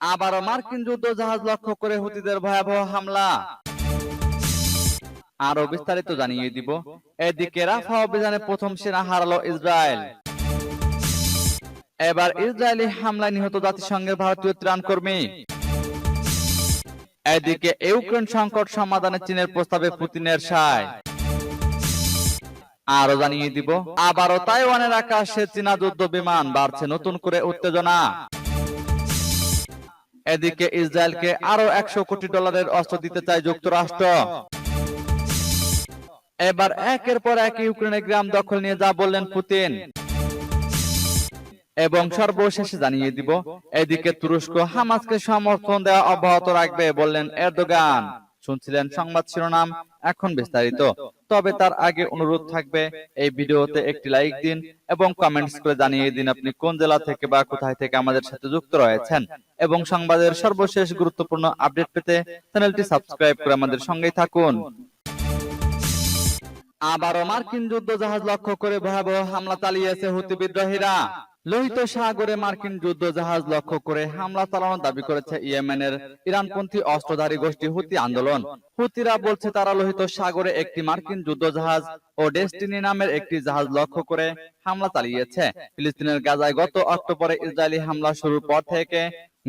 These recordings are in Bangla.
আবারও মার্কিন যুদ্ধ জাহাজ লক্ষ্য করে হুতিদের ভয়াবহ হামলা। আরও বিস্তারিত জানিয়ে দিব। এদিকে রাফা অভিযানে প্রথম সেনা হারালো ইসরায়েল। এবার ইসরায়েলি হামলায় নিহত জাতিসংঘের ভারতীয় ত্রাণ কর্মী এদিকে ইউক্রেন সংকট সমাধানে চীনের প্রস্তাবে পুতিনের সায়। আরও জানিয়ে দিব, আবারও তাইওয়ানের আকাশে চীনা যুদ্ধ বিমান বাড়ছে, নতুন করে উত্তেজনা। এদিকে ইসরায়েলকে আরও একশো কোটি ডলারের অস্ত্র দিতে চায় যুক্তরাষ্ট্র। এবার একের পর এক ইউক্রেনের গ্রাম দখল নিয়ে যা বললেন পুতিন। এবং সর্বশেষে জানিয়ে দিব এদিকে তুরস্ক হামাজকে সমর্থন দেওয়া অব্যাহত রাখবে বললেন এরদোগান। শুনছিলেন সংবাদ শিরোনাম এখন বিস্তারিত। তবে তার আগে অনুরোধ থাকবে এই ভিডিওতে একটি লাইক দিন এবং কমেন্টস করে জানিয়ে দিন আপনি কোন জেলা থেকে বা কোথায় থেকে আমাদের সাথে যুক্ত রয়েছেন। এবং সংবাদের সর্বশেষ গুরুত্বপূর্ণ আপডেট পেতে চ্যানেলটি সাবস্ক্রাইব করে আমাদের সঙ্গেই থাকুন। আবারও মার্কিন যুদ্ধ জাহাজ লক্ষ্য করে ভয়াবহ হামলা চালিয়েছে হুতি বিদ্রোহীরা। লোহিত সাগরে মার্কিন যুদ্ধ জাহাজ লক্ষ্য করে হামলা চালানোর দাবি করেছে ইয়েমেনের ইরানপন্থী অস্ত্রধারী গোষ্ঠী হুতি আন্দোলন। হুতিরা বলছে তারা লোহিত সাগরে একটি মার্কিন যুদ্ধ জাহাজ ও ডেস্টিনি নামের একটি জাহাজ লক্ষ্য করে হামলা চালিয়েছে। ফিলিস্তিনের গাজায় গত অক্টোবরে ইসরায়েলি হামলা শুরুর পর থেকে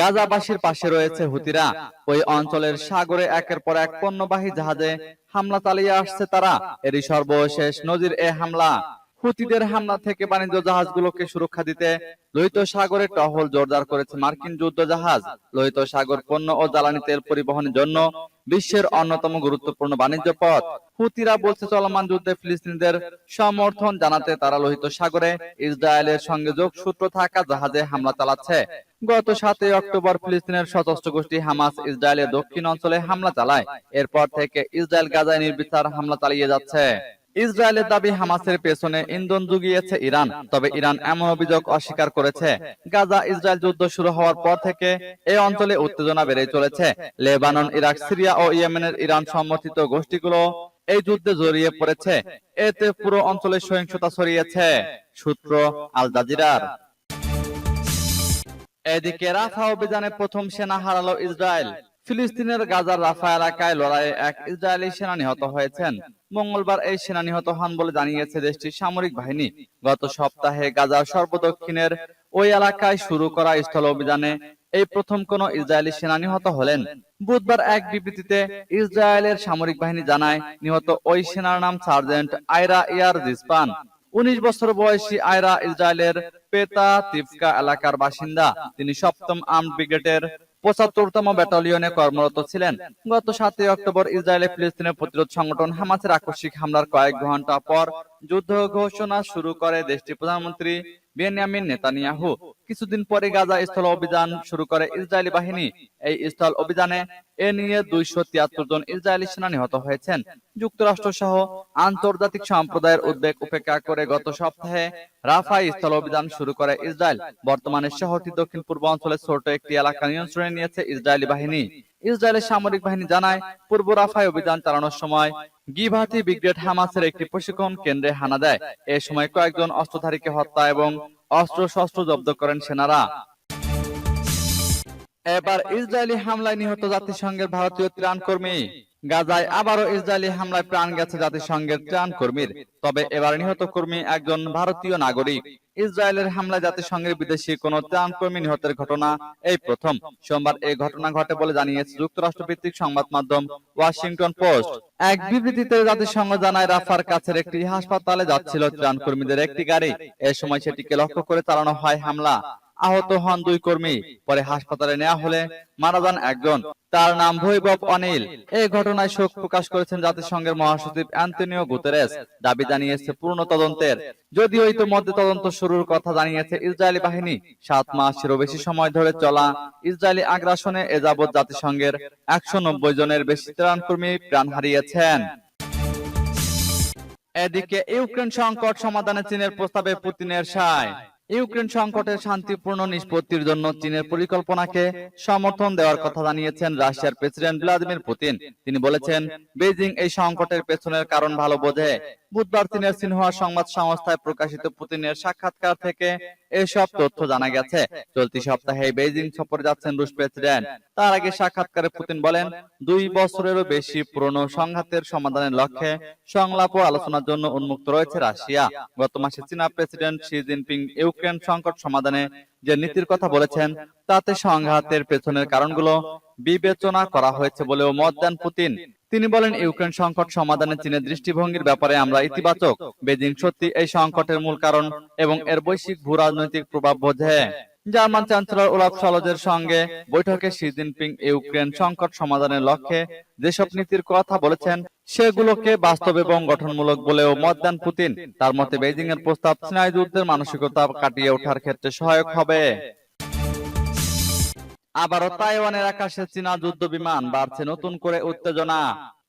গাজাবাসীর পাশে রয়েছে হুতিরা। ওই অঞ্চলের সাগরে একের পর এক পণ্যবাহী জাহাজে হামলা চালিয়ে আসছে তারা। এরই সর্বশেষ নজির এ হামলা। হুতিদের হামলা থেকে বাণিজ্য জাহাজগুলোকে সুরক্ষা দিতে লোহিত সাগরে টহল জোরদার করেছে মার্কিন যুদ্ধ জাহাজ লোহিত সাগর পণ্য ও জ্বালানি তেল পরিবহনের জন্য বিশ্বের অন্যতম গুরুত্বপূর্ণ বাণিজ্য পথ। হুতিরা বলছে চলমান যুদ্ধে ফিলিস্তিনিদের সমর্থন জানাতে তারা লোহিত সাগরে ইসরায়েলের সঙ্গে যোগসূত্র থাকা জাহাজে হামলা চালাচ্ছে। গত সাতই অক্টোবর ফিলিস্তিনের সশস্ত্র গোষ্ঠী হামাস ইসরায়েলের দক্ষিণ অঞ্চলে হামলা চালায়। এরপর থেকে ইসরায়েল গাজায় নির্বিচার হামলা চালিয়ে যাচ্ছে। ইসরায়েলের দাবি হামাসের পেছনে ইন্ধন জুগিয়েছে ইরান। তবে ইরান এমন অভিযোগ অস্বীকার করেছে। গাজা ইসরায়েল যুদ্ধ শুরু হওয়ার পর থেকে এই অঞ্চলে উত্তেজনা বেড়ে চলেছে। লেবানন ইরাক সিরিয়া ও ইয়েমেনের ইরান সমর্থিত গোষ্ঠীগুলো এই যুদ্ধে জড়িয়ে পড়েছে। এতে পুরো অঞ্চলে সহিংসতা ছড়িয়েছে। সূত্র আল জাজিরার। এদিকে রাফা অভিযানে প্রথম সেনা হারালো ইসরায়েল। ফিলিস্তিনের গাজার রাফা এলাকায় লড়াইয়ে এক ইসরায়েলি সেনা নিহত হয়েছেন। মঙ্গলবার এই সেনা নিহত হন বলে জানিয়েছে দেশটির সামরিক বাহিনী। গত সপ্তাহে গাজার সর্বদক্ষিণের ওই এলাকায় শুরু করা স্থল অভিযানে এই প্রথম কোন ইসরায়েলি সেনা নিহত হলেন। বুধবার এক বিবৃতিতে ইসরায়েলের সামরিক বাহিনী জানায়, নিহত ওই সেনার নাম সার্জেন্ট আয়রা ইয়ার জিসপান উনিশ বছর বয়সী আয়রা ইসরায়েলের পেতা তিফকা এলাকার বাসিন্দা। তিনি সপ্তম আর্ম ব্রিগেডের পঁচাত্তরতম ব্যাটালিয়নে কর্মরত ছিলেন। গত সাতই অক্টোবর ইসরায়েলে ফিলিস্তিনের প্রতিরোধ সংগঠন হামাসের আকস্মিক হামলার কয়েক ঘণ্টা পর যুদ্ধ ঘোষণা শুরু করে দেশটির প্রধানমন্ত্রী বেনিয়ামিন নেতানিয়াহু কিছুদিন পরে গাজা স্থল অভিযান শুরু করে ইসরায়েলি বাহিনী। এই স্থল অভিযানে এ নিয়ে দুইশো তিয়াত্তর জন ইসরায়েলি সেনা নিহত হয়েছেন। যুক্তরাষ্ট্র সহ আন্তর্জাতিক সম্প্রদায়ের উদ্বেগ উপেক্ষা করে গত সপ্তাহে রাফাই স্থল অভিযান শুরু করে ইসরায়েল। বর্তমানে শহরটি দক্ষিণ পূর্ব অঞ্চলের ছোট একটি এলাকা নিয়ন্ত্রণে নিয়েছে ইসরায়েলি বাহিনী। ইসরায়েলের সামরিক বাহিনী জানায়, পূর্ব রাফায় অভিযান চালানোর সময় গিভাতি ব্রিগেড হামাসের একটি প্রশিক্ষণ কেন্দ্রে হানা দেয়। এ সময় কয়েকজন অস্ত্রধারীকে হত্যা এবং অস্ত্র শস্ত্র জব্দ করেন সেনারা। এবার ইসরায়েলি হামলায় নিহত জাতিসংঘের ভারতীয় ত্রাণ কর্মী গাজায় আবারও ইসরায়েলি হামলায় প্রাণ গেছে জাতিসংঘের ত্রাণ কর্মীর তবে এবার নিহত কর্মী একজন ভারতীয় নাগরিক। ইসরায়েলের হামলা জাতিসংঘের বিদেশি কোনো ত্রাণকর্মী নিহতের ঘটনা এই প্রথম। সোমবার এই ঘটনা ঘটে বলে জানিয়েছে যুক্তরাষ্ট্র ভিত্তিক সংবাদ মাধ্যম ওয়াশিংটন পোস্ট। এক বিবৃতিতে জাতিসংঘ জানায় রাফার কাছের একটি হাসপাতালে যাচ্ছিল ত্রাণকর্মীদের একটি গাড়ি। এ সময় সেটিকে লক্ষ্য করে চালানো হয় হামলা। আহত হন দুই কর্মী। পরে হাসপাতালে নেওয়া হলে মারা যান একজন। তার নাম বৈভব অনিল। এই ঘটনায় শোক প্রকাশ করেছেন জাতিসংঘের মহাসচিব অ্যান্টনিও গুতেরেস। দাবি জানিয়েছে পূর্ণ তদন্তের। যদিও ইতিমধ্যে তদন্ত শুরুর কথা জানিয়েছে ইসরায়েলি বাহিনী, সাত মাসেরও বেশি সময় ধরে চলা ইসরায়েলি আগ্রাসনে এ যাবৎ জাতিসংঘের একশো নব্বই জনের বেশি ত্রাণকর্মী প্রাণ হারিয়েছেন। এদিকে ইউক্রেন সংকট সমাধানে চীনের প্রস্তাবে পুতিনের সায়। ইউক্রেন সংকটের শান্তিপূর্ণ নিষ্পত্তির জন্য চীনের পরিকল্পনাকে সমর্থন দেওয়ার কথা জানিয়েছেন রাশিয়ার প্রেসিডেন্ট ভ্লাদিমির পুতিন। তিনি বলেছেন বেজিং এই সংকটের পেছনের কারণ ভালো বোঝে। বুধবার চীনের সিনহুয়া সংবাদ সংস্থায় প্রকাশিত পুতিনের সাক্ষাৎকার থেকে এসব তথ্য জানা গেছে। চলতি সপ্তাহে বেজিং সফরে যাচ্ছেন রুশ প্রেসিডেন্ট। তার আগে সাক্ষাৎকারে পুতিন বলেন দুই বছরেরও বেশি পুরনো সংঘাতের সমাধানের লক্ষ্যে সংলাপ ও আলোচনার জন্য উন্মুক্ত রয়েছে রাশিয়া গত মাসে চীনা প্রেসিডেন্ট শি জিনপিং ইউক্রেন সংকট সমাধানে যে নীতির কথা বলেছেন, তাতে সংঘাতের পেছনের কারণগুলো বিবেচনা করা হয়েছে বলেও মত দেন পুতিন। তিনি বলেন, ইউক্রেন সংকট সমাধানে চীনের দৃষ্টিভঙ্গির ব্যাপারে আমরা ইতিবাচক। বেজিং সত্যি এই সংকটের মূল কারণ এবং এর বৈশ্বিক ভূ রাজনৈতিক প্রভাব বোঝে। জার্মান চ্যান্সেলর ওলাফ সলজের সঙ্গে বৈঠকে শি জিনপিং ইউক্রেন সংকট সমাধানের লক্ষ্যে যেসব নীতির কথা বলেছেন, সেগুলোকে বাস্তব এবং গঠনমূলক বলেও মত দেন পুতিন। তার মতে বেজিং এর প্রস্তাব সিনাই যুদ্ধের মানসিকতা কাটিয়ে ওঠার ক্ষেত্রে সহায়ক হবে। আবারও তাইওয়ানের আকাশে চীনা যুদ্ধ বিমান বাড়ছে নতুন করে উত্তেজনা।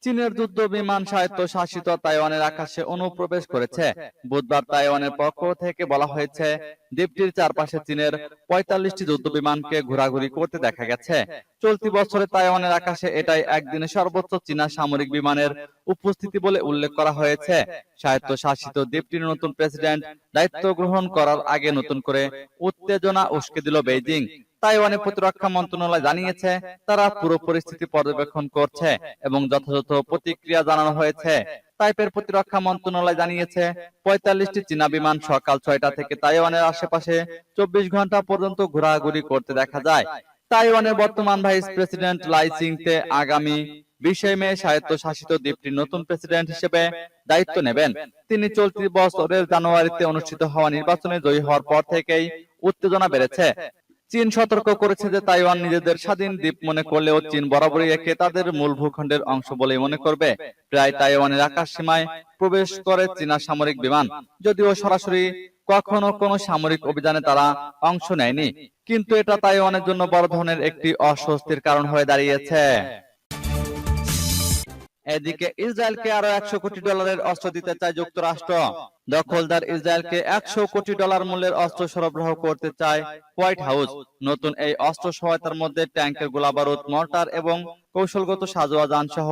চীনের যুদ্ধ বিমান স্বায়ত্ত শাসিত তাইওয়ানের আকাশে অনুপ্রবেশ করেছে। বুধবার তাইওয়ানের পক্ষ থেকে বলা হয়েছে, দ্বীপটির চারপাশে চীনের পঁয়তাল্লিশটি যুদ্ধ বিমানকে ঘোরাঘুরি করতে দেখা গেছে। চলতি বছরে তাইওয়ানের আকাশে এটাই একদিনে সর্বোচ্চ চীনা সামরিক বিমানের উপস্থিতি বলে উল্লেখ করা হয়েছে। স্বায়ত্ত শাসিত দ্বীপটির নতুন প্রেসিডেন্ট দায়িত্ব গ্রহণ করার আগে নতুন করে উত্তেজনা উস্কে দিল বেইজিং। তাইওয়ানের প্রতিরক্ষা মন্ত্রণালয় জানিয়েছে, তারা পুরো পরিস্থিতি পর্যবেক্ষণ করছে এবং যথাযথ প্রতিক্রিয়া জানানো হয়েছে। তাইপের প্রতিরক্ষা মন্ত্রণালয় জানিয়েছে, পঁয়তাল্লিশটি চীনা বিমান সকাল ছয়টা থেকে তাইওয়ানের আশেপাশে চব্বিশ ঘণ্টা পর্যন্ত ঘোরাঘুরি করতে দেখা যায়। তাইওয়ানের বর্তমান ভাইস প্রেসিডেন্ট লাই চিংতে আগামী বিশে মে স্বায়ত্ত শাসিত দ্বীপটির নতুন প্রেসিডেন্ট হিসেবে দায়িত্ব নেবেন। তিনি চলতি বছরের জানুয়ারিতে অনুষ্ঠিত হওয়া নির্বাচনে জয়ী হওয়ার পর থেকেই উত্তেজনা বেড়েছে। চীন সতর্ক করেছে যে তাইওয়ান নিজেদের স্বাধীন দ্বীপ মনে করলেও চীন বরাবরই একে তাদের মূল ভূখণ্ডের অংশ বলেই মনে করবে। প্রায় তাইওয়ানের আকাশ সীমায় প্রবেশ করে চীনা সামরিক বিমান। যদিও সরাসরি কখনো কোনো সামরিক অভিযানে তারা অংশ নেয়নি। কিন্তু এটা তাইওয়ানের জন্য বড় ধরনের একটি অস্বস্তির কারণ হয়ে দাঁড়িয়েছে। এদিকে ইসরায়েলকে আরও একশো কোটি ডলারের অস্ত্র দিতে চায় যুক্তরাষ্ট্র। দখলদার ইসরায়েলকে একশো কোটি ডলার মূল্যের অস্ত্র সরবরাহ করতে চায় হোয়াইট হাউস। নতুন এই অস্ত্র সহায়তার মধ্যে ট্যাঙ্কের গোলাবারুদ মর্টার এবং কৌশলগত সাজোয়া যান সহ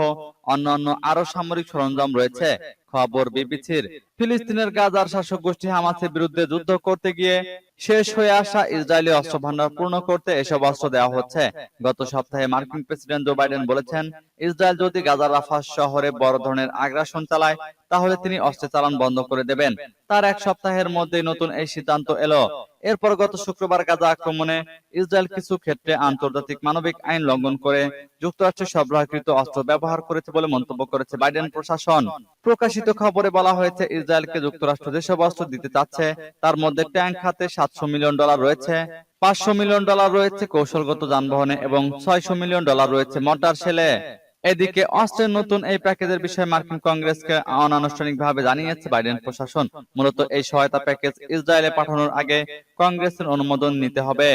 অন্যান্য আরও সামরিক সরঞ্জাম রয়েছে। খবর বিবিসির ফিলিস্তিনের গাজার শাসক গোষ্ঠী হামাসের বিরুদ্ধে যুদ্ধ করতে গিয়ে শেষ হয়ে আসা ইসরায়েলি অস্ত্র ভান্ডার পূর্ণ করতে এসব অস্ত্র দেওয়া হচ্ছে। গত সপ্তাহে মার্কিন প্রেসিডেন্ট জো বাইডেন বলেছেন, ইসরায়েল যদি গাজার রাফা শহরে বড় ধরনের আগ্রাসন চালায় তাহলে তিনি অস্ত্র চালান বন্ধ করে দেবেন। তার এক সপ্তাহের মধ্যেই নতুন এই সিদ্ধান্ত এলো। এরপর গত শুক্রবার গাজা আক্রমণে ইসরায়েল কিছু ক্ষেত্রে আন্তর্জাতিক মানবিক আইন লঙ্ঘন করে যুক্তরাষ্ট্র সরবরাহকৃত অস্ত্র ব্যবহার করেছে বলে মন্তব্য করেছে বাইডেন প্রশাসন। প্রকাশিত খবরে বলা হয়েছে, ইসরায়েলকে যুক্তরাষ্ট্র যেসব অস্ত্র দিতে চাচ্ছে, তার মধ্যে ট্যাঙ্ক খাতে সাতশো মিলিয়ন ডলার রয়েছে, পাঁচশো মিলিয়ন ডলার রয়েছে কৌশলগত যানবাহনে এবং ছয়শো মিলিয়ন ডলার রয়েছে মোটর সেলে। এদিকে অস্ত্রের নতুন এই প্যাকেজের বিষয়ে মার্কিন কংগ্রেসকে অনানুষ্ঠানিকভাবে জানিয়েছে বাইডেন প্রশাসন। মূলত এই সহায়তা প্যাকেজ ইসরায়েলে পাঠানোর আগে কংগ্রেসের অনুমোদন নিতে হবে।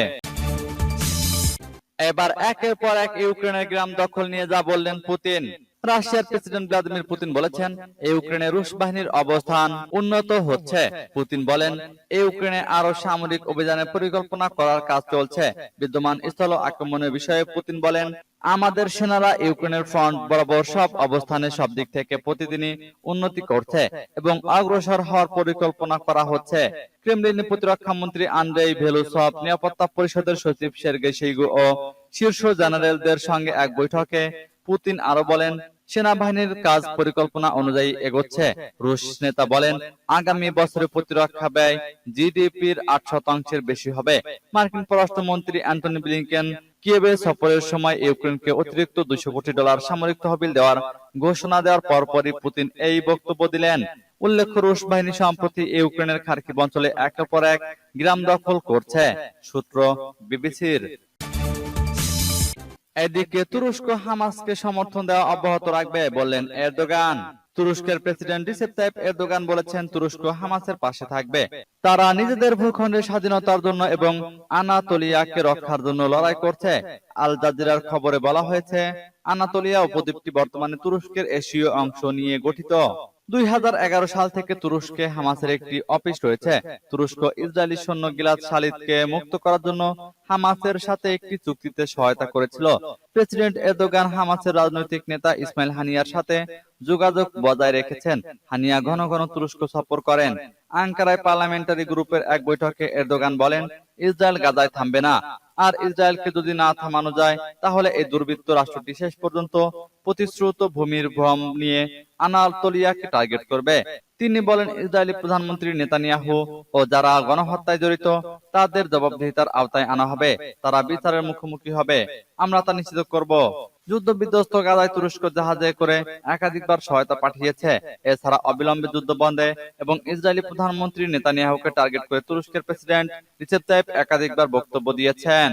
এবার একের পর এক ইউক্রেনের গ্রাম দখল নিয়ে যা বললেন পুতিন। রাশিয়ার প্রেসিডেন্ট ভ্লাদিমির পুতিন বলেছেন ইউক্রেনে রুশ বাহিনীর অবস্থান উন্নত হচ্ছে। পুতিন বলেন ইউক্রেনে আরও সামরিক অভিযানের পরিকল্পনা করার কাজ চলছে। বিদ্যমান স্থল আক্রমণের বিষয়ে পুতিন বলেন আমাদের সেনারা ইউক্রেনের ফ্রন্ট বরাবর সব অবস্থানে সব দিক থেকে প্রতিদিনই উন্নতি করছে এবং অগ্রসর হওয়ার পরিকল্পনা করা হচ্ছে। ক্রেমলিনের প্রতিরক্ষা মন্ত্রী আন্দ্রেই ভেলুসভ নিরাপত্তা পরিষদের সচিব সের্গে সেইগু ও শীর্ষ জেনারেলদের সঙ্গে এক বৈঠকে পুতিন আরও বলেন সেনাবাহিনীর কাজ পরিকল্পনা অনুযায়ী এগোচ্ছে। রুশ নেতা বলেন আগামী বছরে প্রতিরক্ষা ব্যয় জিডিপির আট শতাংশের বেশি হবে। মার্কিন পররাষ্ট্রমন্ত্রী অ্যান্টনি ব্লিংকেন কিয়েভে সফরের সময় ইউক্রেনকে অতিরিক্ত দুশো কোটি ডলার সামরিক তহবিল দেওয়ার ঘোষণা দেওয়ার পরপরই পুতিন এই বক্তব্য দিলেন। উল্লেখ্য রুশ বাহিনী সম্প্রতি ইউক্রেনের খার্কিভ অঞ্চলে একের পর এক গ্রাম দখল করছে। সূত্র বিবিসির। এদিকে তুরস্ক হামাসকে সমর্থন দেওয়া অব্যাহত রাখবে বললেন এরদোগান। তুরস্কের প্রেসিডেন্ট রিসেপ তাইপ এরদোগান বলেছেন তুরস্ক হামাসের পাশে থাকবে। তারা নিজেদের ভূখণ্ডের স্বাধীনতার জন্য এবং আনাতোলিয়াকে রক্ষার জন্য লড়াই করছে। আল জাজিরার খবরে বলা হয়েছে, আনাতোলিয়া উপদ্বীপটি বর্তমানে তুরস্কের এশীয় অংশ নিয়ে গঠিত। দুই হাজার এগারো সাল থেকে তুরস্কে হামাসের একটি অফিস রয়েছে। তুরস্ক ইসরায়েলি সৈন্য গিলাদ শালিদকে মুক্ত করার জন্য হামাসের সাথে একটি চুক্তিতে সহায়তা করেছিল। প্রেসিডেন্ট এরদোগান হামাসের রাজনৈতিক নেতা ইসমাইল হানিয়ার সাথে যোগাযোগ বজায় রেখেছেন। হানিয়া ঘন ঘন তুরস্ক সফর করেন। আঙ্কারায় পার্লামেন্টারি গ্রুপের এক বৈঠকে এরদোগান বলেন, ইসরায়েল গাজায় থামবে না। আর ইসরায়েলকে যদি না থামানো যায়, তাহলে এই দুর্বৃত্ত রাষ্ট্রটি শেষ পর্যন্ত প্রতিশ্রুত ভূমির ভ্রম নিয়ে আনাতোলিয়াকে টার্গেট করবে। তিনি বলেন, ইসরায়েলি প্রধানমন্ত্রী নেতানিয়াহু ও যারা গণহত্যায় জড়িত, তাদের জবাবদিহিতার আওতায় আনা হবে। তারা বিচারের মুখোমুখি হবে। আমরা তা নিশ্চিত করব। যুদ্ধ বিধ্বস্ত গাজায় তুরস্ক জাহাজে করে একাধিকবার সহায়তা পাঠিয়েছে। এছাড়া অবিলম্বে যুদ্ধ বন্ধে এবং ইসরায়েলি প্রধানমন্ত্রী নেতানিয়াহুকে টার্গেট করে তুরস্কের প্রেসিডেন্ট রিসেপ তাইপ একাধিকবার বক্তব্য দিয়েছেন।